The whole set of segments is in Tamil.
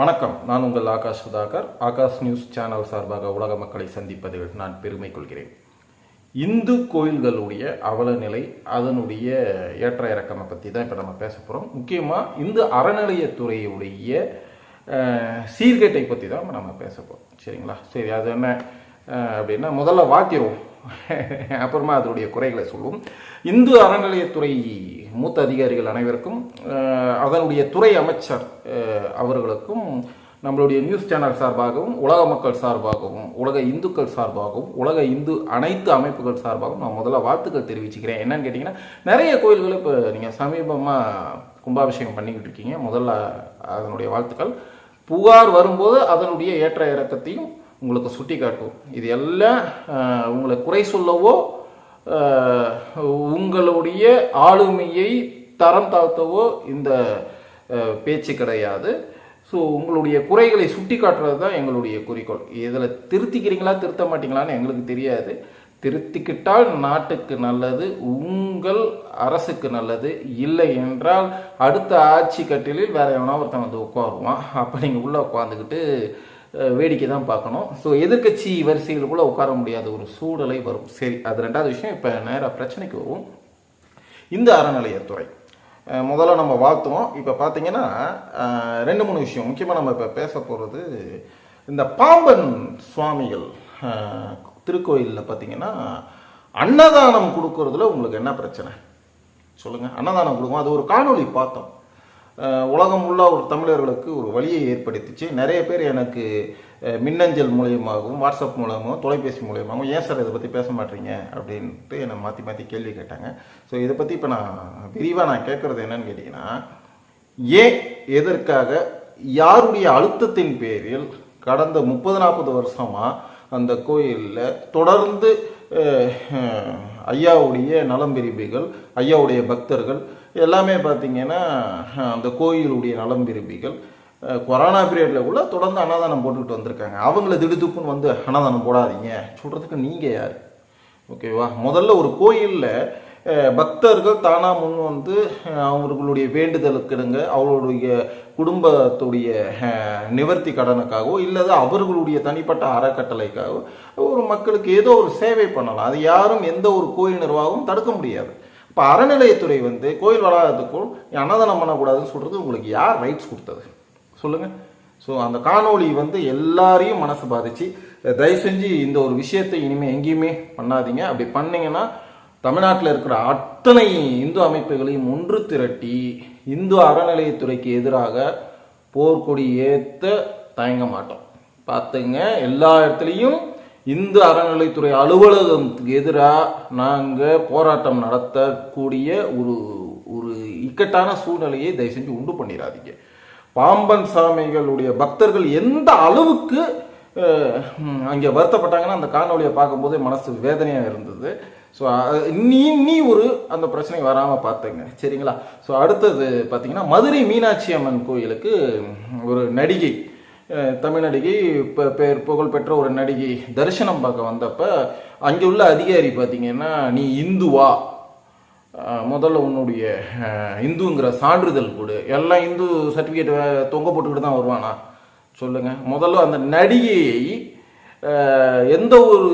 வணக்கம். நான் உங்கள் ஆகாஷ் சுதாகர். ஆகாஷ் நியூஸ் சேனல் சார்பாக உலக மக்களை சந்திப்பதில் நான் பெருமை கொள்கிறேன் இந்து கோயில்களுடைய அவல நிலை அதனுடைய ஏற்ற இறக்கமை பற்றி தான் இப்போ நம்ம பேச போகிறோம் முக்கியமாக இந்து அறநிலையத்துறையுடைய சீர்கேட்டை பற்றி தான் நம்ம பேச போகிறோம் சரிங்களா? சரி அது என்ன அப்படின்னா முதல்ல வாக்கியம். அப்புறமா அதனுடைய குறைகளை சொல்லுவோம் இந்து அறநிலையத்துறை மூத்த அதிகாரிகள் அனைவருக்கும் அதனுடைய துறை அமைச்சர் அவர்களுக்கும் நம்மளுடைய நியூஸ் சேனல் சார்பாகவும் உலக மக்கள் சார்பாகவும் உலக இந்துக்கள் சார்பாகவும் உலக இந்து அனைத்து அமைப்புகள் சார்பாகவும் நான் முதல்ல வாழ்த்துக்கள் தெரிவிச்சுக்கிறேன். என்னன்னு கேட்டிங்கன்னா நிறைய கோயில்களை இப்போ நீங்கள் சமீபமாக கும்பாபிஷேகம் பண்ணிக்கிட்டு இருக்கீங்க. முதல்ல அதனுடைய வாழ்த்துக்கள். புகார் வரும்போது அதனுடைய ஏற்ற இறக்கத்தையும் உங்களுக்கு சுட்டி காட்டும். இது எல்லாம் உங்களை குறை சொல்லவோ உங்களுடைய ஆளுமையை தரம் தாழ்த்தவோ இந்த பேச்சு கிடையாது. ஸோ உங்களுடைய குறைகளை சுட்டி காட்டுறது தான் எங்களுடைய குறிக்கோள். இதில் திருத்திக்கிறீங்களா திருத்த மாட்டீங்களான்னு எங்களுக்கு தெரியாது. திருத்திக்கிட்டால் நாட்டுக்கு நல்லது உங்கள் அரசுக்கு நல்லது. இல்லை என்றால் அடுத்த ஆட்சி கட்டிலில் வேற எவனா ஒருத்தன் வந்து உட்காருவான். அப்போ நீங்கள் உள்ளே உட்காந்துக்கிட்டு வேடிக்கை தான் பார்க்கணும். ஸோ எதிர்க்கட்சி வரிசைகளுக்குள்ளே உட்கார முடியாத ஒரு சூழலை வரும். சரி அது ரெண்டாவது விஷயம். இப்போ நேராக பிரச்சனைக்கு வரும் இந்த அறநிலையத்துறை. முதல்ல நம்ம வாழ்த்துவோம். இப்போ பார்த்தீங்கன்னா ரெண்டு மூணு விஷயம். முக்கியமாக நம்ம இப்போ பேச போகிறது இந்த பாம்பன் சுவாமிகள் திருக்கோயிலில் பார்த்தீங்கன்னா அன்னதானம் கொடுக்கறதுல உங்களுக்கு என்ன பிரச்சனை? சொல்லுங்கள் அன்னதானம் கொடுக்கும் அது ஒரு காணொலி பார்த்தோம். உலகம் உள்ள ஒரு தமிழர்களுக்கு ஒரு வழியை ஏற்படுத்திச்சு. நிறைய பேர் எனக்கு மின்னஞ்சல் மூலியமாகவும் வாட்ஸ்அப் மூலமாகவும் தொலைபேசி மூலியமாகவும் ஏன் சார் இதை பற்றி பேச மாட்டீங்க? அப்படின்ட்டு என்னை மாற்றி மாற்றி கேள்வி கேட்டாங்க. ஸோ இதை பற்றி இப்போ நான் விரிவாக நான் கேட்குறது என்னன்னு கேட்டிங்கன்னா ஏன் எதற்காக யாருடைய அழுத்தத்தின் பேரில் கடந்த முப்பது நாற்பது வருஷமாக அந்த கோயிலில் தொடர்ந்து ஐயாவுடைய நலம் விரும்பிகள் ஐயாவுடைய பக்தர்கள் எல்லாமே பார்த்தீங்கன்னா அந்த கோயிலுடைய நலம் விரும்பிகள். கொரோனா பீரியடில் கூட தொடர்ந்து அன்னதானம் போட்டுக்கிட்டு வந்திருக்காங்க. அவங்கள திடுதுப்புன்னு வந்து அன்னதானம் போடாதீங்க. சொல்கிறதுக்கு நீங்கள் யார்? ஓகேவா? முதல்ல ஒரு கோயிலில் பக்தர்கள் தானாக முன் வந்து அவர்களுடைய வேண்டுதலுக்கிடுங்க அவர்களுடைய குடும்பத்துடைய நிவர்த்தி கடனுக்காகவோ இல்லது அவர்களுடைய தனிப்பட்ட அறக்கட்டளைக்காகவோ ஒரு மக்களுக்கு ஏதோ ஒரு சேவை பண்ணலாம். அது யாரும் எந்த ஒரு கோயில் நிர்வாகமும் தடுக்க முடியாது. இப்போ அறநிலையத்துறை வந்து கோயில் வளாகத்துக்குள் நீ அன்னதானம் பண்ணக்கூடாதுன்னு சொல்கிறது உங்களுக்கு யார் ரைட்ஸ் கொடுத்தது? சொல்லுங்கள் ஸோ அந்த காணொளி வந்து எல்லாரையும் மனசு பாதிச்சு தயவு செஞ்சு இந்த ஒரு விஷயத்தை இனிமேல் எங்கேயுமே பண்ணாதீங்க. அப்படி பண்ணிங்கன்னா தமிழ்நாட்டில் இருக்கிற அத்தனை இந்து அமைப்புகளையும் ஒன்று திரட்டி இந்து அறநிலையத்துறைக்கு எதிராக போர்க்கொடி ஏற்ற தயங்க மாட்டோம். பார்த்துங்க எல்லா இடத்துலையும் இந்து அறநிலைத்துறை அலுவலகத்துக்கு எதிராக நாங்கள் போராட்டம் நடத்தக்கூடிய ஒரு ஒரு இக்கட்டான சூழ்நிலையை தயவு செஞ்சு உண்டு பண்ணிடாதீங்க. பாம்பன் சாமிகளுடைய பக்தர்கள் எந்த அளவுக்கு அங்கே வருத்தப்பட்டாங்கன்னா அந்த காணொலியை பார்க்கும்போதே மனசு வேதனையாக இருந்தது. ஸோ நீ நீ ஒரு அந்த பிரச்சனை வராமல் பார்த்துங்க. சரிங்களா? ஸோ அடுத்தது பார்த்தீங்கன்னா மதுரை மீனாட்சி அம்மன் கோயிலுக்கு ஒரு நடிகை அஹ், தமிழ் நடிகை இப்போ பேர் புகழ்பெற்ற ஒரு நடிகை தரிசனம் பார்க்க வந்தப்ப அங்கே உள்ள அதிகாரி பார்த்தீங்கன்னா நீ இந்துவா முதல்ல உன்னுடைய இந்துங்கிற சான்றிதழ் கொடு. எல்லாம் இந்து சர்டிஃபிகேட் தொங்க போட்டுக்கிட்டு தான் வருவானா? சொல்லுங்கள் முதல்ல அந்த நடிகையை எந்த ஒரு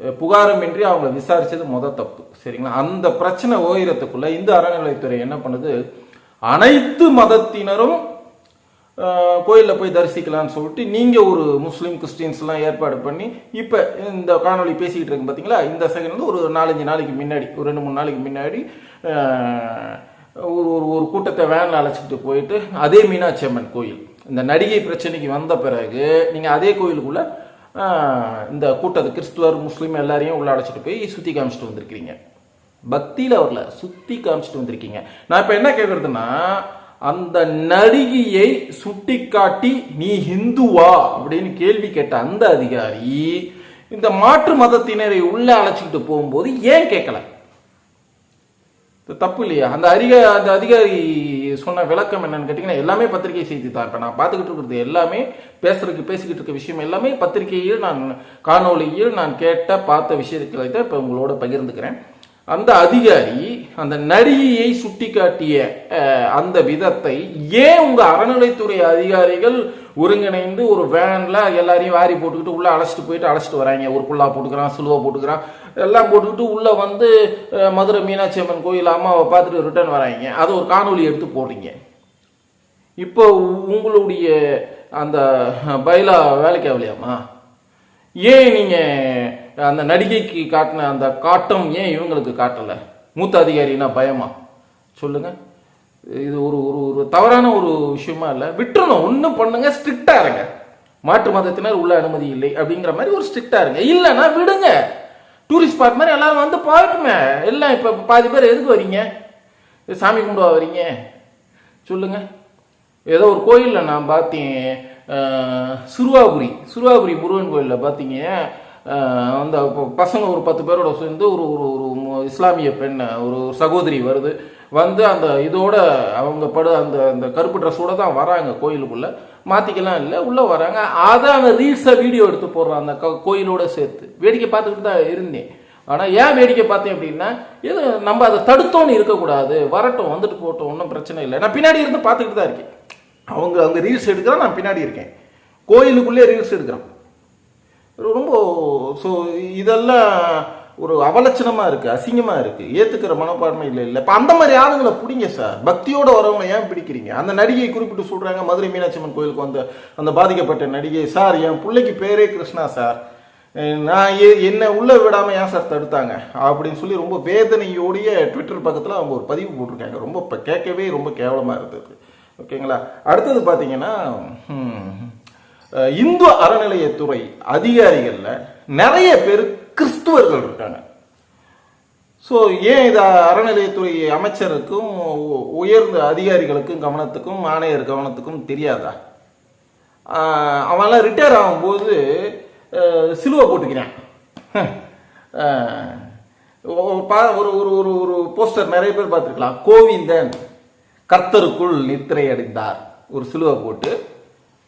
புகாரமின்றி புகாருமின்றி அவங்கள விசாரிச்சது முத தப்பு. சரிங்களா? அந்த பிரச்சனை ஓயிரத்துக்குள்ளே இந்து அறநிலையத்துறை என்ன பண்ணுது? அனைத்து மதத்தினரும் கோயிலில் போய் தரிசிக்கலாம்னு சொல்லிட்டு நீங்கள் ஒரு முஸ்லீம் கிறிஸ்டின்ஸ்லாம் ஏற்பாடு பண்ணி இப்போ இந்த காணொலி பேசிக்கிட்டு இருக்கு பார்த்தீங்களா இந்த செகண்ட் வந்து ஒரு நாலஞ்சு நாளைக்கு முன்னாடி ஒரு ரெண்டு மூணு நாளைக்கு முன்னாடி ஒரு ஒரு ஒரு கூட்டத்தை வேனில் அழைச்சிட்டு போயிட்டு அதே மீனாட்சி அம்மன் கோயில். இந்த நடிகை பிரச்சனைக்கு வந்த பிறகு நீங்கள் அதே கோயிலுக்குள்ள இந்த கூட்டத்தை கிறிஸ்துவர் முஸ்லீம் எல்லாரையும் உள்ள அழைச்சிட்டு போய் சுற்றி காமிச்சிட்டு வந்திருக்கிறீங்க. பக்தியில் வரல சுற்றி காமிச்சிட்டு வந்திருக்கீங்க. நான் இப்போ என்ன கேட்குறதுன்னா அந்த நடிகையை சுட்டிக்காட்டி நீ ஹிந்துவா? அப்படின்னு கேள்வி கேட்ட அந்த அதிகாரி இந்த மாற்று மதத்தினரை உள்ளே அழைச்சிக்கிட்டு போகும்போது ஏன் கேட்கல? தப்பு இல்லையா? அந்த அதிக அந்த அதிகாரி சொன்ன விளக்கம் என்னன்னு கேட்டிங்கன்னா எல்லாமே பத்திரிகை செய்தி தான் இப்போ நான் பார்த்துக்கிட்டு இருக்கிறது எல்லாமே பேசுறதுக்கு பேசிக்கிட்டு இருக்க விஷயம் எல்லாமே பத்திரிகையில் நான் காணொளியில் நான் கேட்ட பார்த்த விஷயத்தை தான் இப்போ உங்களோட பகிர்ந்துக்கிறேன். அந்த அதிகாரி அந்த நரியை சுட்டிக்காட்டிய அந்த விதத்தை ஏன் உங்க அறநிலைத்துறை அதிகாரிகள் ஒருங்கிணைந்து ஒரு வேன்ல எல்லாரையும் வாரி போட்டுக்கிட்டு உள்ள அழைச்சிட்டு போயிட்டு அழைச்சிட்டு வராங்க? ஒரு குல்லா போட்டுக்கிறான் சிலுவை போட்டுக்கிறான். எல்லாம் போட்டுக்கிட்டு உள்ள வந்து மதுரை மீனாட்சி அம்மன் கோயில் அம்மாவை பார்த்துட்டு ரிட்டர்ன் வராங்க. அதை ஒரு காணொலி எடுத்து போடுறீங்க இப்போ உங்களுடைய அந்த பைலா வேலைக்கு ஆகலையாமா ஏன் நீங்கள் அந்த நடிகைக்கு காட்டின அந்த காட்டம் ஏன் இவங்களுக்கு காட்டலை? மூத்த அதிகாரினா பயமா? சொல்லுங்கள் இது ஒரு ஒரு ஒரு தவறான ஒரு விஷயமா இல்லை. விட்டுறணும். ஒன்றும் பண்ணுங்க. ஸ்ட்ரிக்டாக இருங்க. மாற்று மதத்தினர் உள்ள அனுமதி இல்லை அப்படிங்கிற மாதிரி ஒரு ஸ்ட்ரிக்டாக இருங்க. இல்லைன்னா விடுங்க. டூரிஸ்ட் ஸ்பாட் மாதிரி எல்லாரும் வந்து பார்க்கணுமே எல்லாம் இப்போ பாதி பேர் எதுக்கு வரீங்க? சாமி கும்பிடுவா வரீங்க? சொல்லுங்க. ஏதோ ஒரு கோயிலில் நான் பார்த்தேன். சுருவாபுரி சுருவாபுரி முருகன் கோயிலில் பார்த்தீங்க. அந்த பசங்க ஒரு பத்து பேரோட சேர்ந்து ஒரு ஒரு ஒரு இஸ்லாமிய பெண் ஒரு சகோதரி வருது. வந்து அந்த இதோட அவங்க படு அந்த அந்த கருப்பு ட்ரெஸ்ஸோட தான் வராங்க கோயிலுக்குள்ள. மாத்திக்கலாம் இல்லை உள்ள வராங்க. அதை அந்த ரீல்ஸை வீடியோ எடுத்து போடுறான் அந்த க- கோயிலோட சேர்த்து. வேடிக்கை பார்த்துக்கிட்டு தான் இருந்தேன். ஆனால் ஏன் வேடிக்கை பார்த்தேன் அப்படின்னா இது நம்ம அதை தடுத்தோன்னு இருக்கக்கூடாது. வரட்டும் வந்துட்டு போட்டோம் ஒன்றும் பிரச்சனை இல்லை. நான் பின்னாடி இருந்து பார்த்துக்கிட்டு தான் இருக்கேன். அவங்க அவங்க ரீல்ஸ் எடுக்கிறான் நான் பின்னாடி இருக்கேன். கோயிலுக்குள்ளே ரீல்ஸ் எடுக்கிறான். ரொம்ப ஸோ இதெல்லாம் ஒரு அவலட்சணமாக இருக்குது அசிங்கமாக இருக்குது ஏற்றுக்கிற மனப்பான்மை இல்லை இல்லை. இப்போ அந்த மாதிரி ஆளுங்களை பிடிங்க சார். பக்தியோட வரவங்களை ஏன் பிடிக்கிறீங்க? அந்த நடிகையை குறிப்பிட்டு சொல்கிறாங்க மதுரை மீனாட்சி அம்மன் கோயிலுக்கு வந்த அந்த பாதிக்கப்பட்ட நடிகை. சார் என் பிள்ளைக்கு பேரே கிருஷ்ணா சார். நான் ஏ என்னை உள்ளே விடாமல் ஏன் சார் தடுத்தாங்க? அப்படின்னு சொல்லி ரொம்ப வேதனையோடைய ட்விட்டர் பக்கத்தில் அவங்க ஒரு பதிவு போட்டிருக்காங்க. ரொம்ப இப்போ கேட்கவே ரொம்ப கேவலமாக இருந்தது. ஓகேங்களா? அடுத்தது பார்த்தீங்கன்னா இந்து அறநிலையத்துறை அதிகாரிகளில் நிறைய பேர் கிறிஸ்துவர்கள் இருக்காங்க. ஸோ ஏன் இது அறநிலையத்துறை அமைச்சருக்கும் உயர்ந்த அதிகாரிகளுக்கும் கவனத்துக்கும் ஆணையர் கவனத்துக்கும் தெரியாதா? அவன்லாம் ரிட்டையர் ஆகும்போது சிலுவை போட்டுக்கிறான். ஒரு ஒரு ஒரு ஒரு போஸ்டர் நிறைய பேர் பார்த்துருக்கலாம். கோவிந்தன் கர்த்தருக்குள் நித்திரை அடைந்தார். ஒரு சிலுவை போட்டு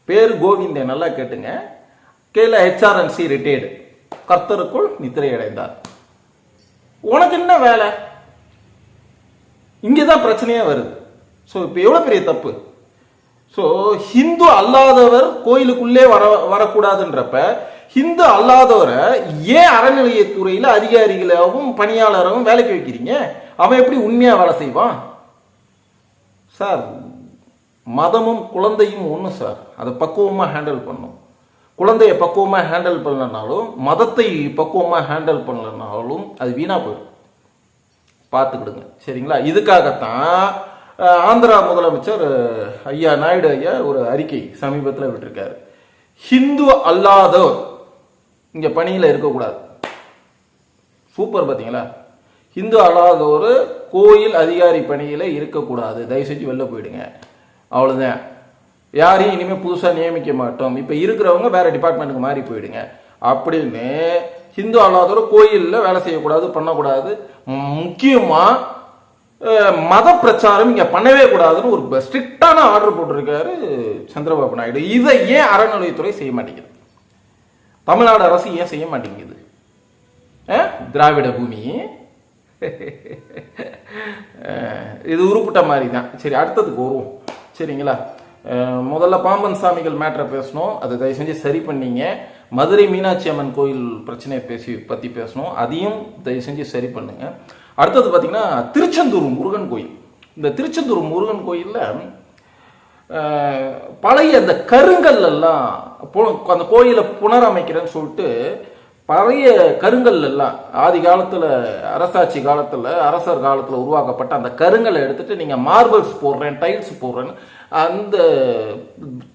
பேர் கோவிந்தன் நல்லா கேட்டுங்க. கீழே ஹெச்ஆர்என்சி ரிட்டையர்டு கர்த்தருக்குள் நித்திரை அடைந்தார் உனக்கு என்ன வேலை? இங்கே தான் பிரச்சனையே வருது. ஸோ இப்போ எவ்வளோ பெரிய தப்பு? ஸோ ஹிந்து அல்லாதவர் கோயிலுக்குள்ளே வர வரக்கூடாதுன்றப்ப ஹிந்து அல்லாதவரை ஏன் அறநிலையத்துறையில் அதிகாரிகளாகவும் பணியாளராகவும் வேலைக்கு வைக்கிறீங்க? அவன் எப்படி உண்மையாக வேலை செய்வான்? சார் மதமும் குழந்தையும் ஒன்று சார். அதை பக்குவமாக ஹேண்டில் பண்ணும். குழந்தைய பக்குவமாக ஹேண்டில் பண்ணலனாலும் மதத்தை பக்குவமாக ஹேண்டில் பண்ணலனாலும் அது வீணாக போயிடும். பார்த்துக்கிடுங்க. சரிங்களா? இதுக்காகத்தான் ஆந்திரா முதலமைச்சர் ஐயா நாயுடு ஐயா ஒரு அறிக்கை சமீபத்தில் விட்டுருக்காரு. ஹிந்து அல்லாதோர் இங்கே பணியில் இருக்கக்கூடாது. சூப்பர் பார்த்தீங்களா ஹிந்து அல்லாதோர் கோயில் அதிகாரி பணியில் இருக்கக்கூடாது. தயவு செஞ்சு வெளில போயிடுங்க. அவ்வளோதான் யாரையும் இனிமேல் புதுசாக நியமிக்க மாட்டோம். இப்போ இருக்கிறவங்க வேறு டிபார்ட்மெண்ட்டுக்கு மாறி போயிடுங்க. அப்படின்னு ஹிந்து அல்லாதோட கோயிலில் வேலை செய்யக்கூடாது பண்ணக்கூடாது. முக்கியமாக மத பிரச்சாரம் இங்கே பண்ணவே கூடாதுன்னு ஒரு ஸ்ட்ரிக்டான ஆர்டர் போட்டிருக்காரு சந்திரபாபு நாயுடு. இதை ஏன் அறநிலையத்துறை செய்ய மாட்டேங்குது? தமிழ்நாடு அரசு ஏன் செய்ய மாட்டேங்குது? திராவிட பூமி. இது உருப்பிட்ட மாதிரி தான் சரி அடுத்ததுக்கு வருவோம். சரிங்களா? முதல்ல பாம்பன் சாமிகள் மேட்ரை பேசணும். அதை தயவு செஞ்சு சரி பண்ணீங்க. மதுரை மீனாட்சி அம்மன் கோயில் பிரச்சனையை பேசி பற்றி பேசணும். அதையும் தயவு செஞ்சு சரி பண்ணுங்க. அடுத்தது பார்த்திங்கன்னா திருச்செந்தூர் முருகன் கோயில். இந்த திருச்செந்தூர் முருகன் கோயிலில் பழைய அந்த கருங்கல் எல்லாம் அந்த கோயிலை புனரமைக்கிறேன்னு சொல்லிட்டு பழைய கருங்கல் எல்லாம் ஆதி காலத்தில் அரசாட்சி காலத்தில் அரசர் காலத்தில் உருவாக்கப்பட்ட அந்த கருங்கலை எடுத்துட்டு நீங்கள் மார்பிள்ஸ் போடுறேன் டைல்ஸ் போடுறேன்னு அந்த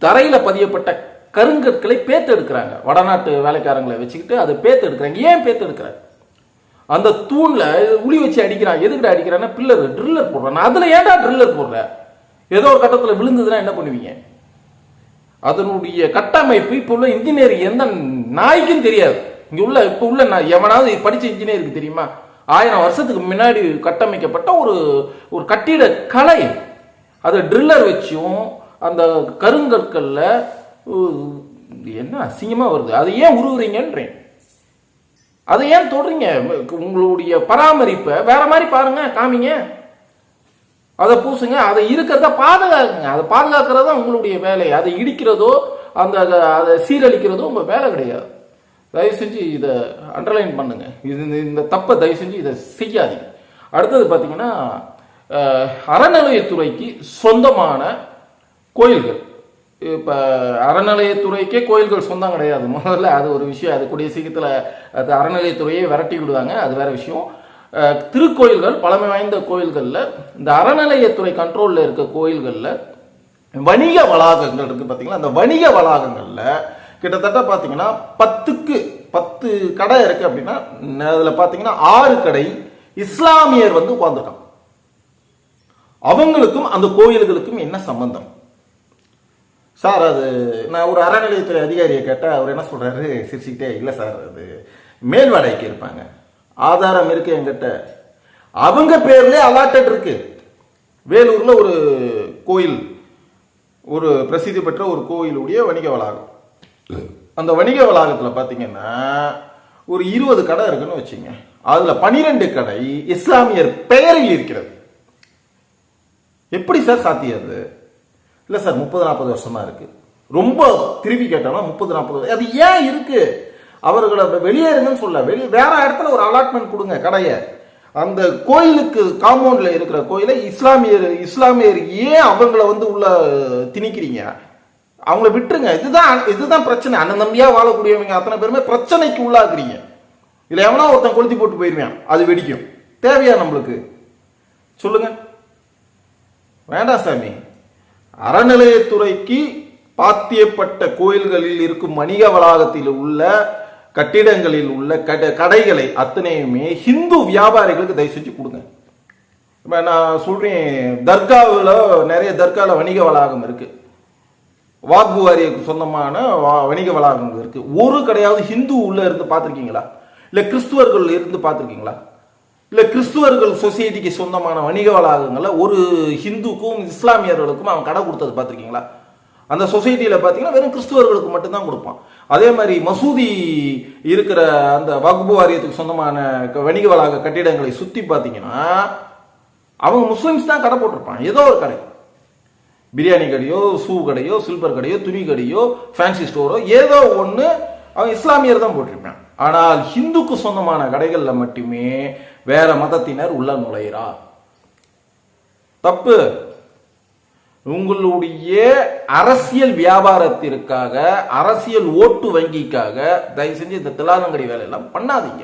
தரையில் பதியப்பட்ட கருங்கற்களை பேத்து எடுக்கிறாங்க. வடநாட்டு வேலைக்காரங்களை வச்சுக்கிட்டு அதை பேத்து எடுக்கிறாங்க. ஏன் பேத்து எடுக்கிறாங்க? அந்த தூணில் உளி வச்சு அடிக்கிறான் எதுக்கிட்ட அடிக்கிறான்னா பில்லர் ட்ரில்லர் போடுறான் அதில் ஏன்டா ட்ரில்லர் போடுற? ஏதோ ஒரு கட்டத்தில் விழுந்ததுன்னா என்ன பண்ணுவீங்க? அதனுடைய கட்டமைப்பு இப்போ உள்ள இன்ஜினியரிங் எந்த நாய்க்கும் தெரியாது. இங்கே உள்ள இப்போ உள்ள நான் எவனாவது படித்த இன்ஜினியருக்கு தெரியுமா? ஆயிரம் வருஷத்துக்கு முன்னாடி கட்டமைக்கப்பட்ட ஒரு ஒரு கட்டிட கலை. அதை ட்ரில்லர் வச்சும் அந்த கருங்கற்களில் என்ன அசிங்கமாக வருது? அதை ஏன் உருவுறீங்கன்றேன். அதை ஏன் தொடுறீங்க? உங்களுடைய பராமரிப்பை வேற மாதிரி பாருங்க காமிங்க. அதை பூசுங்க அதை இருக்கிறத பாதுகாக்குங்க அதை பாதுகாக்கிறது தான் உங்களுடைய வேலை. அதை இடிக்கிறதோ அந்த அதை- அதை சீரழிக்கிறதோ உங்கள் வேலை கிடையாது. தயவு செஞ்சு இதை அண்டர்லைன் பண்ணுங்க. இது இந்த- தப்பை தயவு செஞ்சு இதை செய்யாதீங்க. அடுத்தது பார்த்தீங்கன்னா அறநிலையத்துறைக்கு சொந்தமான கோயில்கள். இப்போ அறநிலையத்துறைக்கே கோயில்கள் சொந்தம் கிடையாது. முதல்ல அது ஒரு விஷயம். அது கூடிய சீக்கிரத்தில் அது அறநிலையத்துறையே விரட்டி விடுவாங்க. அது வேற விஷயம். திருக்கோயில்கள் பழமை வாய்ந்த கோயில்களில் இந்த அறநிலையத்துறை கண்ட்ரோலில் இருக்க கோயில்களில் வணிக வளாகங்கள் இருக்குது பார்த்தீங்களா? அந்த வணிக வளாகங்களில் கிட்டத்தட்ட பார்த்தீங்கன்னா பத்துக்கு பத்து கடை இருக்கு அப்படின்னா அதில் பார்த்தீங்கன்னா ஆறு கடை இஸ்லாமியர் வந்து உட்காந்துருக்கான் அவங்களுக்கும் அந்த கோயில்களுக்கும் என்ன சம்பந்தம்? சார் அது நான் ஒரு அறநிலையத்துறை அதிகாரியை கேட்டால் அவர் என்ன சொல்கிறாரு சிரிச்சுக்கிட்டே இல்லை சார் அது மேல் வாடகைக்கு இருப்பாங்க. ஆதாரம் இருக்கு என்கிட்ட. அவங்க பேர்ல அலாட்டட் இருக்கு. வேலூரில் ஒரு கோயில் ஒரு பிரசித்தி பெற்ற ஒரு கோயிலுடைய வணிக வளாகம். அந்த வணிக வளாகத்தில் பார்த்தீங்கன்னா ஒரு இருபது கடை இருக்குன்னு வச்சுங்க. அதில் பனிரெண்டு கடை இஸ்லாமியர் பெயரில் இருக்கிறது. எப்படி சார் சாத்தியம் அது? இல்லை சார் முப்பது நாற்பது வருஷமா இருக்கு. ரொம்ப திருப்பி கேட்டோம்னா முப்பது நாற்பது அது ஏன் இருக்கு? அவர்களை வெளியேறுங்கன்னு சொல்ல வெளியே வேற இடத்துல ஒரு அலாட்மெண்ட் கொடுங்க கடையை. அந்த கோயிலுக்கு காம்பவுண்டில் இருக்கிற கோயிலை இஸ்லாமியர் இஸ்லாமியர் ஏன் அவங்கள வந்து உள்ள திணிக்கிறீங்க? அவங்கள விட்டுருங்க. இதுதான் இதுதான் பிரச்சனை. அண்ணன் தம்பியா வாழக்கூடியவங்க அத்தனை பேருமே பிரச்சனைக்கு உள்ளாக்குறீங்க. இல்லை எவனா ஒருத்தன் கொளுத்தி போட்டு போயிருவான். அது வெடிக்கும். தேவையா நம்மளுக்கு? சொல்லுங்க. வேண்டாம் சாமி. அறநிலையத்துறைக்கு பாத்தியப்பட்ட கோயில்களில் இருக்கும் வணிக வளாகத்தில் உள்ள கட்டிடங்களில் உள்ள கட கடைகளை அத்தனையுமே ஹிந்து வியாபாரிகளுக்கு தயவு செஞ்சு கொடுங்க. இப்போ நான் சொல்கிறேன் தர்காவில் நிறைய தர்காவில் வணிக வளாகம் இருக்குது வாக்கு வாரியத்துக்கு சொந்தமான வா- வணிக வளாகங்கள் இருக்கு. ஒரு கடையாவது ஹிந்து உள்ள இருந்து பார்த்துருக்கீங்களா? இல்ல கிறிஸ்துவர்கள் இருந்து பார்த்துருக்கீங்களா? இல்ல கிறிஸ்துவர்கள் சொசைட்டிக்கு சொந்தமான வணிக வளாகங்களை ஒரு ஹிந்துக்கும் இஸ்லாமியர்களுக்கும் அவன் கடை கொடுத்தது பார்த்துருக்கீங்களா? அந்த சொசைட்டியில் பார்த்தீங்கன்னா வெறும் கிறிஸ்துவர்களுக்கு மட்டும்தான் கொடுப்பான். அதே மாதிரி மசூதி இருக்கிற அந்த வகுப்பு வாரியத்துக்கு சொந்தமான க- வணிக வளாக கட்டிடங்களை சுற்றி பார்த்தீங்கன்னா அவங்க முஸ்லீம்ஸ் தான் கடை போட்டிருப்பான். ஏதோ ஒரு கடை. பிரியாணி கடையோ ஷூ கடையோ சில்வர் கடையோ துணி கடையோ ஃபேன்சி ஸ்டோரோ ஏதோ ஒன்று அவன் இஸ்லாமியர் தான் போட்டிருப்பான். ஆனால் ஹிந்துக்கு சொந்தமான கடைகளில் மட்டுமே வேற மதத்தினர் உள்ள நுழையிறார். தப்பு. உங்களுடைய அரசியல் வியாபாரத்திற்காக அரசியல் ஓட்டு வங்கிக்காக தயவு செஞ்சு இந்த திலாலங்கடி வேலையெல்லாம் பண்ணாதீங்க.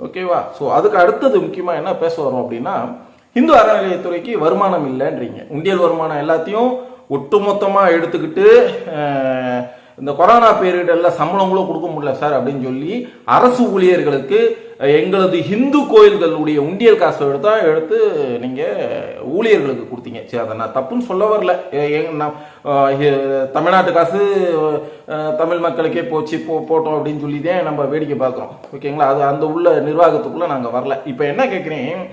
ஓகேவா ஸோ அதுக்கு அடுத்தது முக்கியமாக என்ன பேச வரோம் அப்படின்னா இந்து அறநிலையத்துறைக்கு வருமானம் இல்லைன்றீங்க. உண்டியல் வருமானம் எல்லாத்தையும் ஒட்டுமொத்தமாக எடுத்துக்கிட்டு இந்த கொரோனா பீரியட்ல சம்பளங்களும் கொடுக்க முடியல சார் அப்படின்னு சொல்லி அரசு ஊழியர்களுக்கு எங்களது இந்து கோயில்களுடைய உண்டியல் காசை எடுத்தா எடுத்து நீங்கள் ஊழியர்களுக்கு கொடுத்தீங்க. சரி அதை நான் தப்புன்னு சொல்ல வரல. நான், தமிழ்நாட்டு காசு தமிழ் மக்களுக்கே போச்சு போ போட்டோம் அப்படின்னு சொல்லி தான் நம்ம வேடிக்கை பார்க்குறோம். ஓகேங்களா? அது அந்த உள்ள நிர்வாகத்துக்குள்ளே நாங்கள் வரல. இப்போ என்ன கேட்குறேன்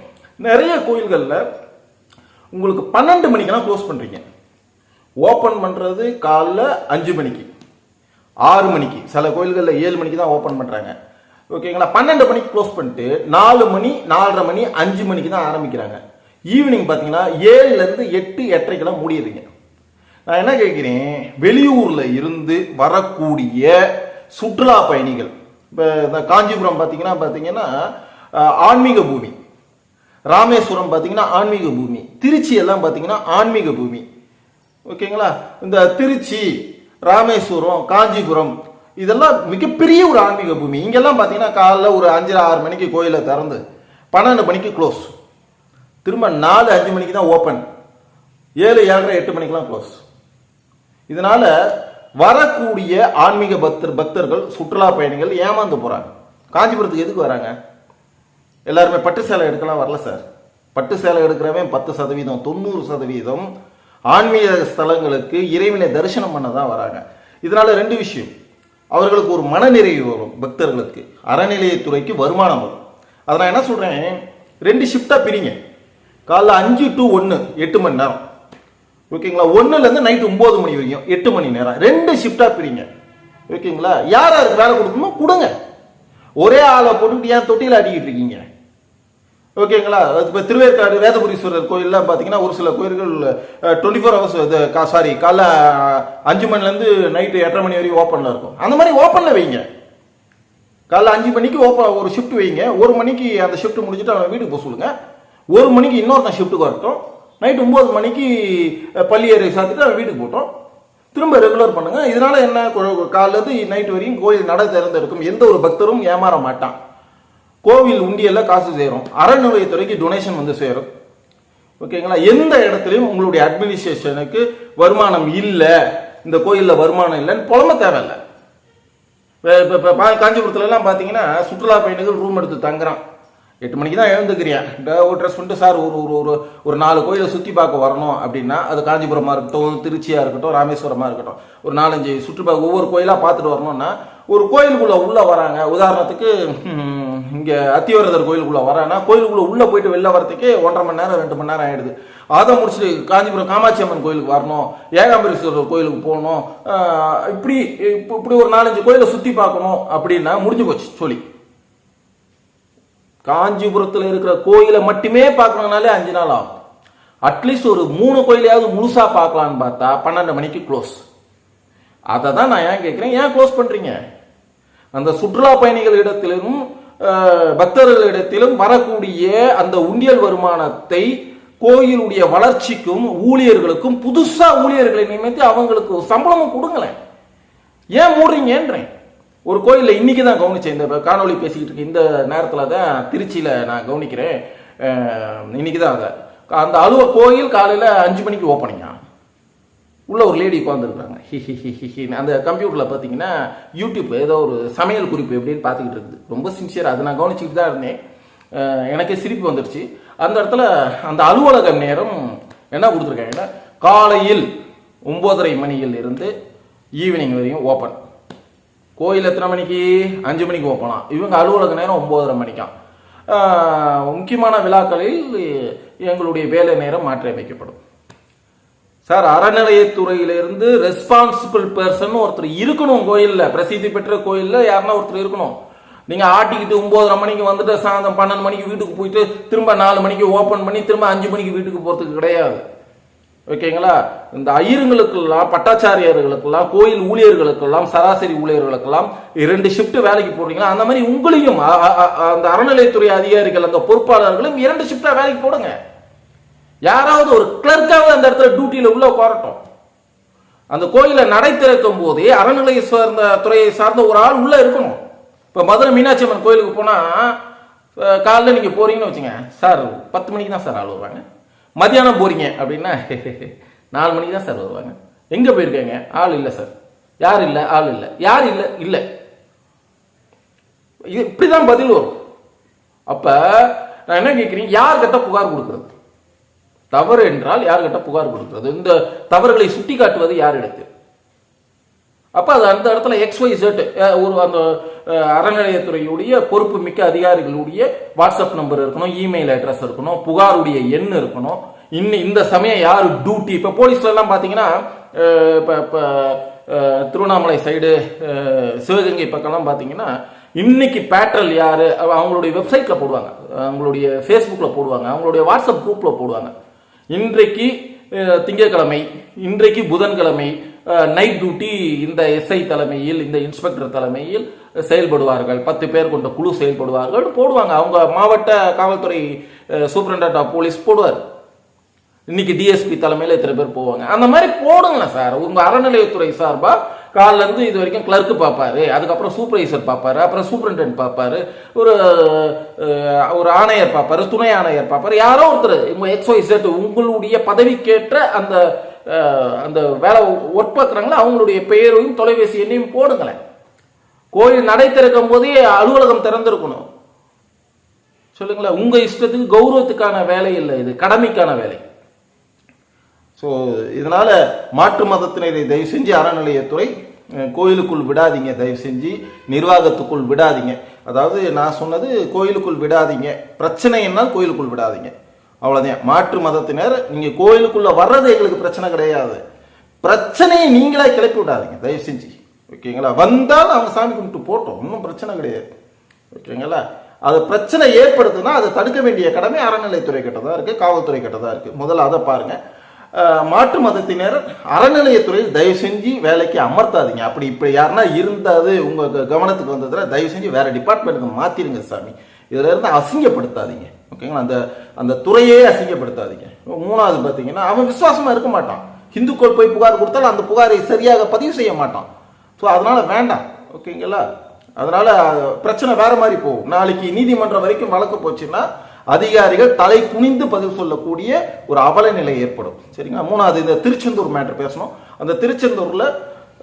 நிறைய கோயில்களில் உங்களுக்கு பன்னெண்டு மணிக்கெல்லாம் க்ளோஸ் பண்ணுறீங்க ஓப்பன் பண்ணுறது காலைல அஞ்சு மணிக்கு ஆறு மணிக்கு. சில கோயில்களில் ஏழு மணிக்கு தான் ஓப்பன் பண்ணுறாங்க ஓகேங்களா பன்னெண்டு மணிக்கு க்ளோஸ் பண்ணிட்டு நாலு மணி நாலரை மணி அஞ்சு மணிக்கு தான் ஆரம்பிக்கிறாங்க. ஈவினிங் பார்த்தீங்கன்னா ஏழுலேருந்து எட்டு எட்டரைக்கெல்லாம் முடியுதுங்க நான் என்ன கேட்குறேன் வெளியூரில் இருந்து வரக்கூடிய சுற்றுலா பயணிகள் இப்போ இந்த காஞ்சிபுரம் பார்த்தீங்கன்னா பார்த்தீங்கன்னா ஆன்மீக பூமி. ராமேஸ்வரம் பார்த்தீங்கன்னா ஆன்மீக பூமி திருச்சி எல்லாம் பார்த்தீங்கன்னா ஆன்மீக பூமி. ஓகேங்களா? இந்த திருச்சி ராமேஸ்வரம் காஞ்சிபுரம் இதெல்லாம் மிகப்பெரிய ஒரு ஆன்மீக பூமி. இங்கெல்லாம் பார்த்தீங்கன்னா காலைல ஒரு அஞ்சு ஆறு மணிக்கு கோயிலை திறந்து பன்னெண்டு மணிக்கு க்ளோஸ் திரும்ப நாலு அஞ்சு மணிக்கு தான் ஓப்பன் ஏழு ஏழரை எட்டு மணிக்கெல்லாம் க்ளோஸ் இதனால் வரக்கூடிய ஆன்மீக பக்தர் பக்தர்கள் சுற்றுலா பயணிகள் ஏமாந்து போகிறாங்க காஞ்சிபுரத்துக்கு எதுக்கு வராங்க? எல்லாருமே பட்டு சேலை எடுக்கலாம் வரல சார். பட்டு சேலை எடுக்கிறவன் பத்து சதவீதம் தொண்ணூறு சதவீதம் ஆன்மீக ஸ்தலங்களுக்கு இறைவனை தரிசனம் பண்ண தான் வராங்க. இதனால ரெண்டு விஷயம். அவர்களுக்கு ஒரு மனநிறைவு வரும் பக்தர்களுக்கு. அறநிலையத்துறைக்கு வருமானம் வரும். அதை நான் என்ன சொல்றேன்? ரெண்டு ஷிஃப்டா பிரிங்க. காலைல அஞ்சு டு ஒன்று எட்டு மணி நேரம். ஓகேங்களா ஒன்றுலேருந்து இருந்து நைட் ஒன்பது மணி வரைக்கும் எட்டு மணி நேரம். ரெண்டு ஷிஃப்டா பிரிங்க. ஓகேங்களா யார் யாருக்கு வேலை கொடுக்கணுமோ கொடுங்க. ஒரே ஆளை போட்டுக்கிட்டு ஏன் தொட்டியில் அடிக்கிட்டு இருக்கீங்க? ஓகேங்களா? இப்போ திருவேற்காடு வேதபுரீஸ்வரர் கோயிலெலாம் பார்த்தீங்கன்னா ஒரு சில கோயில்கள் டுவெண்ட்டி ஃபோர் ஹவர்ஸ் இது சாரி காலைல அஞ்சு மணிலேருந்து நைட்டு எட்டரை மணி வரைக்கும் ஓப்பனில் இருக்கும். அந்த மாதிரி ஓப்பனில் வைங்க. காலைல அஞ்சு மணிக்கு ஓப்பன் ஒரு ஷிஃப்ட் வைங்க. ஒரு மணிக்கு அந்த ஷிஃப்ட் முடிச்சுட்டு அவன் வீட்டுக்கு போக சொல்லுங்கள் ஒரு மணிக்கு இன்னொருத்தன் ஷிஃப்ட்டுக்கு வரட்டும். நைட் ஒம்பது மணிக்கு பள்ளி ஏறி சாத்திட்டு அவன் வீட்டுக்கு போட்டோம் திரும்ப ரெகுலர் பண்ணுங்க. இதனால என்ன? காலேருந்து நைட் வரையும் கோயில் நட திறந்திருக்கும். எந்த ஒரு பக்தரும் ஏமாற மாட்டான். கோவில் உண்டியல்ல காசு சேரும். அறநிலையத்துறைக்கு டொனேஷன் வந்து சேரும். ஓகேங்களா எந்த இடத்துலையும் உங்களுடைய அட்மினிஸ்ட்ரேஷனுக்கு வருமானம் இல்லை. இந்த கோயிலில் வருமானம் இல்லைன்னு புலம்ப தேவையில்லை. இப்போ இப்போ காஞ்சிபுரத்துலலாம் பார்த்தீங்கன்னா சுற்றுலா பயணிகள் ரூம் எடுத்து தங்குறான். எட்டு மணிக்கு தான் எழுந்துக்கிறியான் ஒரு ட்ரெஸ் பண்ணிட்டு சார் ஒரு ஒரு ஒரு ஒரு நாலு கோயிலை சுற்றி பார்க்க வரணும் அப்படின்னா அது காஞ்சிபுரமாக இருக்கட்டும் திருச்சியாக இருக்கட்டும் ராமேஸ்வரமாக இருக்கட்டும் ஒரு நாலஞ்சு சுற்றுப்பா ஒவ்வொரு கோயிலாக பார்த்துட்டு வரணும்னா ஒரு கோயிலுக்குள்ளே உள்ளே வராங்க. உதாரணத்துக்கு இங்கே அத்திவரதர் கோயிலுக்குள்ளே வரேன்னா கோயிலுக்குள்ளே உள்ளே போயிட்டு வெளில வரதுக்கே ஒன்றரை மணி நேரம் ரெண்டு மணி நேரம் ஆகிடுது அதை முடிச்சுட்டு காஞ்சிபுரம் காமாட்சி அம்மன் கோயிலுக்கு வரணும் ஏகாம்பரேஸ்வரர் கோயிலுக்கு போகணும் இப்படி இப்படி ஒரு நாலஞ்சு கோயிலை சுற்றி பார்க்கணும் அப்படின்னா முடிஞ்சு போச்சு சொல்லி. காஞ்சிபுரத்தில் இருக்கிற கோயிலை மட்டுமே பார்க்கணுனாலே அஞ்சு நாள் ஆகும். அட்லீஸ்ட் ஒரு மூணு கோயிலையாவது முழுசாக பார்க்கலான்னு பார்த்தா பன்னெண்டு மணிக்கு க்ளோஸ் அதை தான் நான் ஏன் கேட்குறேன் ஏன் க்ளோஸ் பண்ணுறீங்க அந்த சுற்றுலா பயணிகள் இடத்திலும் பக்தர்களிடத்திலும் வரக்கூடிய அந்த உண்டியல் வருமானத்தை கோயிலுடைய வளர்ச்சிக்கும் ஊழியர்களுக்கும் புதுசாக ஊழியர்களை நியமித்து அவங்களுக்கு சம்பளமும் கொடுங்களேன். ஏன் மூடுறீங்கன்றேன். ஒரு கோயிலில் இன்னைக்கு தான் கவனிச்சேன். இந்த காணொலி பேசிக்கிட்டு இருக்க இந்த நேரத்தில் தான் திருச்சியில் நான் கவனிக்கிறேன். இன்னைக்கு தான் அதை. அந்த அலுவ கோயில் காலையில் அஞ்சு மணிக்கு ஓப்பனிங்கா உள்ள ஒரு லேடி உட்காந்துருக்குறாங்க ஹி ஹி ஹி ஹி ஹி அந்த கம்ப்யூட்டரில் பார்த்தீங்கன்னா யூடியூப் ஏதோ ஒரு சமையல் குறிப்பு எப்படின்னு பார்த்துக்கிட்டு இருக்குது. ரொம்ப சின்சியர் அதை நான் கவனிச்சிக்கிட்டு தான் இருந்தேன். எனக்கே சிரிப்பு வந்துருச்சு. அந்த இடத்துல அந்த அலுவலக நேரம் என்ன கொடுத்துருக்காங்கன்னா காலையில் ஒம்போதரை மணியில் இருந்து ஈவினிங் வரையும் ஓப்பன் கோயில் எத்தனை மணிக்கு? அஞ்சு மணிக்கு ஓப்பனாம் இவங்க அலுவலக நேரம் ஒம்போதரை மணிக்காம். முக்கியமான விழாக்களில் எங்களுடைய வேலை நேரம் மாற்றி அமைக்கப்படும். சார் அறநிலையத்துறையிலிருந்து ரெஸ்பான்சிபிள் பர்சன் ஒருத்தர் இருக்கணும் கோயிலில். பிரசித்தி பெற்ற கோயிலில் யாருன்னா ஒருத்தர் இருக்கணும். நீங்கள் ஆட்டிக்கிட்டு ஒம்போதரை மணிக்கு வந்துட்டு சாயந்தரம் பன்னெண்டு மணிக்கு வீட்டுக்கு போயிட்டு திரும்ப நாலு மணிக்கு ஓப்பன் பண்ணி திரும்ப அஞ்சு மணிக்கு வீட்டுக்கு போகிறதுக்கு கிடையாது. ஓகேங்களா? இந்த ஐயருங்களுக்கெல்லாம் பட்டாச்சாரியர்களுக்கெல்லாம் கோயில் ஊழியர்களுக்கெல்லாம் சராசரி ஊழியர்களுக்கெல்லாம் இரண்டு ஷிஃப்ட் வேலைக்கு போடுறீங்களா? அந்த மாதிரி உங்களையும் அந்த அறநிலையத்துறை அதிகாரிகள் அந்த பொறுப்பாளர்களும் இரண்டு ஷிஃப்டா வேலைக்கு போடுங்க. யாராவது ஒரு கிளர்க்காவது அந்த இடத்துல டியூட்டியில் உள்ள உட்காரட்டும். அந்த கோயிலை நடை திறக்கும் போதே அறநிலையை சார்ந்த துறையை சார்ந்த ஒரு ஆள் உள்ள இருக்கணும். இப்போ மதுரை மீனாட்சி அம்மன் கோயிலுக்கு போனால் காலைல நீங்கள் போறீங்கன்னு வச்சுங்க சார் பத்து மணிக்கு தான் சார் ஆள் வருவாங்க. மதியானம் போறீங்க அப்படின்னா நாலு மணிக்கு தான் சார் வருவாங்க. எங்க போயிருக்காங்க? ஆள் இல்லை சார். யார் இல்லை? ஆள் இல்லை. யார் இல்லை? இல்லை. இது இப்படிதான் பதில் வரும். அப்ப நான் என்ன கேட்கிறேன் யார்கிட்ட புகார் கொடுக்குறது? தவறு என்றால் யார்கிட்ட புகார் கொடுக்கிறது? இந்த தவறுகளை சுட்டி காட்டுவது யாரிடத்தில்? அப்போ அது அந்த இடத்துல எக்ஸ்ஒய் செட் ஒரு அந்த அறநிலையத்துறையுடைய பொறுப்பு மிக்க அதிகாரிகளுடைய வாட்ஸ்அப் நம்பர் இருக்கணும் இமெயில் அட்ரஸ் இருக்கணும் புகாருடைய எண் இருக்கணும். இன்னும் இந்த சமயம் யார் டியூட்டி இப்போ போலீஸ்லலாம் பார்த்தீங்கன்னா இப்போ இப்போ திருவண்ணாமலை சைடு சிவகங்கை பக்கம்லாம் பார்த்தீங்கன்னா இன்னைக்கு பேட்ரல் யார்? அவங்களுடைய வெப்சைட்டில் போடுவாங்க. அவங்களுடைய ஃபேஸ்புக்கில் போடுவாங்க. அவங்களுடைய வாட்ஸ்அப் குரூப்பில் போடுவாங்க. இன்றைக்கு திங்கட்கிழமை இன்றைக்கு புதன்கிழமை நைட் டியூட்டி இந்த எஸ்ஐ தலைமையில் இந்த இன்ஸ்பெக்டர் தலைமையில் செயல்படுவார்கள். பத்து பேர் கொண்ட குழு செயல்படுவார்கள். போடுவாங்க. அவங்க மாவட்ட காவல்துறை சூப்பரண்டன்ட் ஆஃப் போலீஸ் போடுவார். இன்னைக்கு டிஎஸ்பி தலைமையில் இத்தனை பேர் போவாங்க? அந்த மாதிரி போடுங்களேன் சார். உங்க அறநிலையத்துறை சார்பாக காலிலேருந்து இது வரைக்கும் கிளர்க்கு பார்ப்பாரு அதுக்கப்புறம் சூப்பர்வைசர் பார்ப்பாரு அப்புறம் சூப்பரண்டென்ட் பார்ப்பாரு ஒரு ஒரு ஆணையர் பார்ப்பாரு துணை ஆணையர் பார்ப்பாரு யாரோ ஒருத்தர். உங்க எக்ஸ்ஒய் செட் உங்களுடைய பதவிக்கேற்ற அந்த அந்த வேலை ஒர்க் பார்க்குறாங்களோ அவங்களுடைய பெயரையும் தொலைபேசி எண்ணையும் போடுங்களேன். கோயில் நடை திறக்கும் போதே அலுவலகம் திறந்திருக்கணும். சொல்லுங்களேன் உங்கள் இஷ்டத்துக்கு கௌரவத்துக்கான வேலை இல்லை இது கடமைக்கான வேலை. ஸோ இதனால் மாற்று மதத்தினரை தயவு செஞ்சு அறநிலையத்துறை கோயிலுக்குள் விடாதீங்க தயவு செஞ்சு நிர்வாகத்துக்குள் விடாதீங்க. அதாவது நான் சொன்னது கோயிலுக்குள் விடாதீங்க பிரச்சனை என்னால் கோயிலுக்குள் விடாதீங்க. அவ்வளோதான் மாற்று மதத்தினர் நீங்கள் கோயிலுக்குள்ளே வர்றது எங்களுக்கு பிரச்சனை கிடையாது. பிரச்சனையை நீங்களே கிளப்பி விடாதீங்க. தயவு செஞ்சு. ஓகேங்களா? வந்தால் அவங்க சாமி கும்பிட்டு போட்டோம். ஒன்றும் பிரச்சனை கிடையாது. ஓகேங்களா? அது பிரச்சனை ஏற்படுத்துனா அதை தடுக்க வேண்டிய கடமை அறநிலைத்துறை கிட்ட தான் இருக்குது காவல்துறை கிட்ட தான் இருக்குது முதல்ல அதை பாருங்கள் மாற்று மதத்தினர் அறநிலையத்துறையில் தயவு செஞ்சு வேலைக்கு அமர்த்தாதீங்க. அப்படி இப்படி யாருன்னா இருந்தாது உங்கள் கவனத்துக்கு வந்ததுல தயவு செஞ்சு வேறு டிபார்ட்மெண்ட்டுக்கு மாற்றிடுங்க சாமி. இதில் இருந்து அசிங்கப்படுத்தாதீங்க. ஓகேங்களா? அந்த அந்த துறையே அசிங்கப்படுத்தாதீங்க. மூணாவது பார்த்தீங்கன்னா அவன் விசுவாசமாக இருக்க மாட்டான். ஹிந்துக்கள் போய் புகார் கொடுத்தாலும் அந்த புகாரை சரியாக பதிவு செய்ய மாட்டான். ஸோ அதனால் வேண்டாம். ஓகேங்களா? அதனால் பிரச்சனை வேறு மாதிரி போகும். நாளைக்கு நீதிமன்றம் வரைக்கும் வழக்கு போச்சுன்னா அதிகாரிகள் தலை குனிந்து பதில் சொல்லக்கூடிய ஒரு அவல நிலை ஏற்படும். சரிங்களா? மூணாவது இந்த திருச்செந்தூர் மேட்டர் பேசணும். அந்த திருச்செந்தூரில்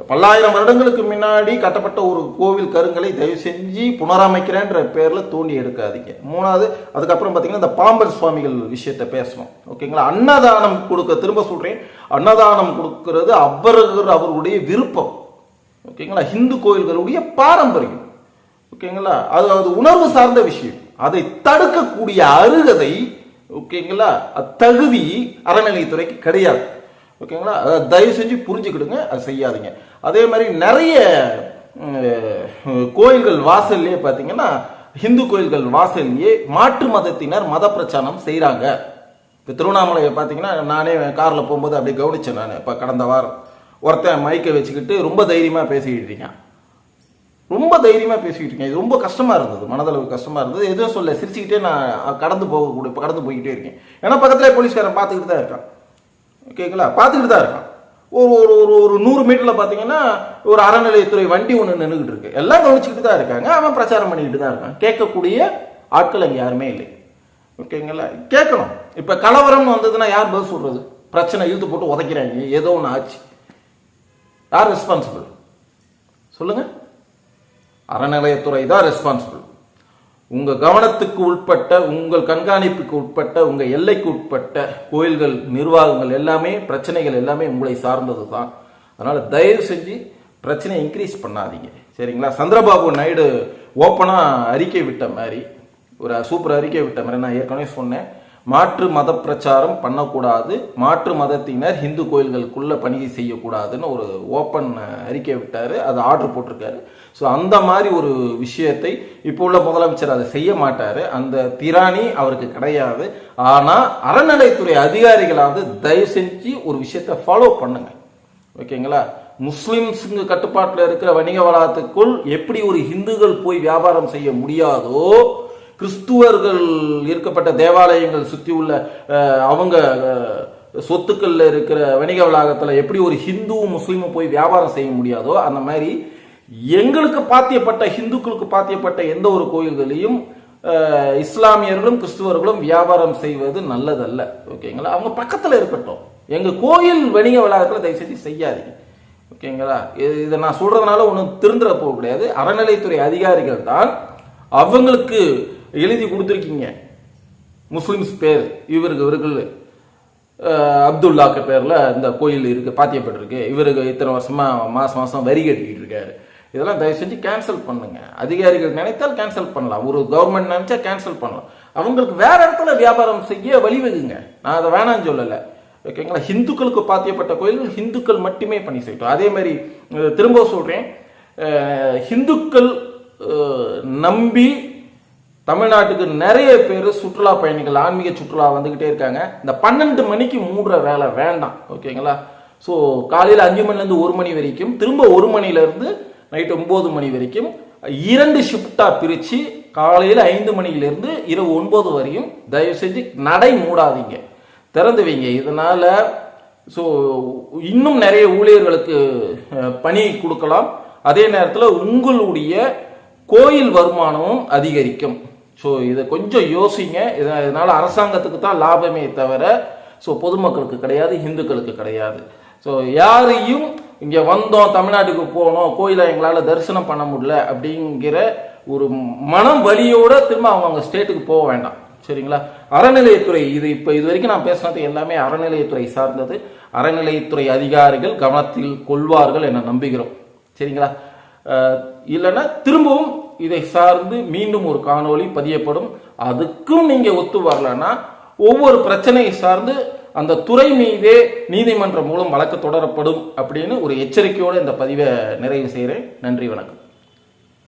பல்லாயிரம் வருடங்களுக்கு முன்னாடி கட்டப்பட்ட ஒரு கோவில் கருங்கலை தயவு செஞ்சு புனரமைக்கிறேன்ற பேரில் தோண்டி எடுக்காதீங்க. மூணாவது அதுக்கப்புறம் பார்த்தீங்கன்னா இந்த பாம்பன் சுவாமிகள் விஷயத்த பேசணும். ஓகேங்களா? அன்னதானம் கொடுக்க திரும்ப சொல்கிறேன் அன்னதானம் கொடுக்கறது அவர்கள் அவருடைய விருப்பம். ஓகேங்களா? ஹிந்து கோயில்களுடைய பாரம்பரியம். ஓகேங்களா? அது அது உணர்வு சார்ந்த விஷயம். அதை தடுக்கக்கூடிய அருகதை ஓகேங்களா? அத்தகுதி அறநிலையத்துறைக்கு கிடையாது. ஓகேங்களா? அதை தயவு செஞ்சு புரிஞ்சுக்கிடுங்க அது செய்யாதீங்க. அதே மாதிரி நிறைய கோயில்கள் வாசல்லையே பார்த்தீங்கன்னா ஹிந்து கோயில்கள் வாசல்லையே மாற்று மதத்தினர் மத பிரச்சாரம் செய்கிறாங்க இப்போ திருவண்ணாமலையை பார்த்தீங்கன்னா நானே காரில் போகும்போது அப்படியே கவனித்தேன் நான். இப்போ கடந்த வாரம் ஒருத்தன் மைக்கை வச்சுக்கிட்டு ரொம்ப தைரியமாக பேசிக்கிட்டு இருக்கேன். ரொம்ப தைரியமாக பேசிக்கிட்டு இருக்கேன். இது ரொம்ப கஷ்டமாக இருந்தது. மனதளவு கஷ்டமாக இருந்தது. எதுவும் சொல்ல சிரிச்சுக்கிட்டே நான் கடந்து போகக்கூடிய கடந்து போய்கிட்டே இருக்கேன். ஏன்னா பக்கத்துலேயே போலீஸ்காரன் பார்த்துக்கிட்டு தான் இருக்கான். ஓகேங்களா? பார்த்துக்கிட்டு தான் இருக்கான். ஒரு ஒரு ஒரு ஒரு நூறு மீட்டரில் பார்த்தீங்கன்னா ஒரு அறநிலையத்துறை வண்டி ஒன்று நின்றுக்கிட்டு இருக்கு. எல்லாம் கவனிச்சுக்கிட்டு தான் இருக்காங்க. அவன் பிரச்சாரம் பண்ணிக்கிட்டு தான் இருக்கான். கேட்கக்கூடிய ஆட்கள் அங்கே யாருமே இல்லை. ஓகேங்களா? கேட்கணும். இப்போ கலவரம்னு வந்ததுன்னா யார் பதில் சொல்கிறது பிரச்சனை இழுத்து போட்டு உதைக்கிறாங்க. ஏதோ ஒன்று ஆச்சு. யார் ரெஸ்பான்சிபிள் சொல்லுங்கள் அறநிலையத்துறை தான் ரெஸ்பான்சிபிள் உங்கள் கவனத்துக்கு உட்பட்ட உங்கள் கண்காணிப்புக்கு உட்பட்ட உங்கள் எல்லைக்கு உட்பட்ட கோயில்கள் நிர்வாகங்கள் எல்லாமே பிரச்சனைகள் எல்லாமே உங்களை சார்ந்தது தான் அதனால் தயவு செஞ்சு பிரச்சனையை இன்க்ரீஸ் பண்ணாதீங்க. சரிங்களா? சந்திரபாபு நாயுடு ஓப்பனாக அறிக்கை விட்ட மாதிரி ஒரு சூப்பர் அறிக்கை விட்ட மாதிரி நான் ஏற்கனவே சொன்னேன். மாற்று மத பிரச்சாரம் பண்ணக்கூடாது. மாற்று மதத்தினர் ஹிந்து கோயில்களுக்குள்ளே பணியை செய்யக்கூடாதுன்னு ஒரு ஓப்பன் அறிக்கை விட்டார். அது ஆர்டர் போட்டிருக்காரு. ஸோ அந்த மாதிரி ஒரு விஷயத்தை இப்போ உள்ள முதலமைச்சர் அதை செய்ய மாட்டார். அந்த திராணி அவருக்கு கிடையாது. ஆனால் அறநிலைத்துறை அதிகாரிகளாவது தயவு செஞ்சு ஒரு விஷயத்தை ஃபாலோ பண்ணுங்க. ஓகேங்களா? முஸ்லிம்ஸுங்க கட்டுப்பாட்டில் இருக்கிற வணிக வளாகத்துக்குள் எப்படி ஒரு ஹிந்துகள் போய் வியாபாரம் செய்ய முடியாதோ கிறிஸ்துவர்கள் இருக்கப்பட்ட தேவாலயங்கள் சுற்றி உள்ள அவங்க சொத்துக்களில் இருக்கிற வணிக வளாகத்தில் எப்படி ஒரு ஹிந்துவும் முஸ்லீமும் போய் வியாபாரம் செய்ய முடியாதோ அந்த மாதிரி எங்களுக்கு பாத்தியப்பட்ட ஹிந்துக்களுக்கு பாத்தியப்பட்ட எந்த ஒரு கோயில்களையும் இஸ்லாமியர்களும் கிறிஸ்துவர்களும் வியாபாரம் செய்வது நல்லதல்ல. ஓகேங்களா? அவங்க பக்கத்தில் இருக்கட்டும். எங்கள் கோயில் வணிக வளாகத்தில் தயவு செஞ்சு செய்யாதீங்க. ஓகேங்களா? இது- இதை நான் சொல்கிறதுனால ஒன்றும் திருந்துற போக கிடையாது அறநிலைத்துறை அதிகாரிகள் தான் அவங்களுக்கு எழுதி கொடுத்துருக்கீங்க. முஸ்லிம்ஸ் பேர் இவருக்கு இவர்கள் அப்துல்லாக்கு பேரில் இந்த கோயில் இருக்கு பாத்தியப்பட்டிருக்கு. இவருக்கு இத்தனை வருஷமாக மாதம் மாதம் வரி கட்டிக்கிட்டு இருக்காரு. இதெல்லாம் தயவு செஞ்சு கேன்சல் பண்ணுங்க. அதிகாரிகள் நினைத்தால் கேன்சல் பண்ணலாம். ஒரு கவர்மெண்ட் நினைச்சா கேன்சல் பண்ணலாம். அவங்களுக்கு வேற இடத்துல வியாபாரம் செய்ய வழிவகுங்க. நான் அதை வேணாம்னு சொல்லலை. ஓகேங்களா? ஹிந்துக்களுக்கு பாத்தியப்பட்ட கோயில்கள் ஹிந்துக்கள் மட்டுமே பண்ணி செய்யட்டும். அதே மாதிரி திரும்ப சொல்றேன். ஹிந்துக்கள் நம்பி தமிழ்நாட்டுக்கு நிறைய பேர் சுற்றுலா பயணிகள் ஆன்மீக சுற்றுலா வந்துக்கிட்டே இருக்காங்க. இந்த பன்னெண்டு மணிக்கு மூடுற வேலை வேண்டாம். ஓகேங்களா? ஸோ காலையில் அஞ்சு மணிலேருந்து ஒரு மணி வரைக்கும் திரும்ப ஒரு மணிலேருந்து நைட்டு ஒம்பது மணி வரைக்கும் இரண்டு ஷிஃப்டாக பிரித்து காலையில் ஐந்து மணியிலிருந்து இரவு ஒன்பது வரையும் தயவு செஞ்சு நடை மூடாதீங்க. திறந்து வைங்க. இதனால ஸோ இன்னும் நிறைய ஊழியர்களுக்கு பணி கொடுக்கலாம். அதே நேரத்தில் உங்களுடைய கோயில் வருமானமும் அதிகரிக்கும். ஸோ இதை கொஞ்சம் யோசிங்க. இதனால் அரசாங்கத்துக்கு தான் லாபமே தவிர ஸோ பொதுமக்களுக்கு கிடையாது இந்துக்களுக்கு கிடையாது. ஸோ யாரையும் இங்கே வந்தோம் தமிழ்நாட்டுக்கு போனோம் கோயிலை எங்களால் தரிசனம் பண்ண முடியல அப்படிங்கிற ஒரு மனம் வலியோட திரும்ப அவங்க அவங்க ஸ்டேட்டுக்கு போக வேண்டாம். சரிங்களா? அறநிலையத்துறை இது இப்போ இது வரைக்கும் நான் பேசினது எல்லாமே அறநிலையத்துறை சார்ந்தது. அறநிலையத்துறை அதிகாரிகள் கவனத்தில் கொள்வார்கள் என நம்புகிறோம். சரிங்களா? இல்லைன்னா திரும்பவும் இதை சார்ந்து மீண்டும் ஒரு காணொளி பதியப்படும். அதுக்கும் நீங்கள் ஒத்து வரலன்னா ஒவ்வொரு பிரச்சனையை சார்ந்து அந்த துறை மீதே நீதிமன்றம் மூலம் வழக்கு தொடரப்படும் அப்படின்னு ஒரு எச்சரிக்கையோடு இந்த பதிவை நிறைவு செய்கிறேன் நன்றி வணக்கம்.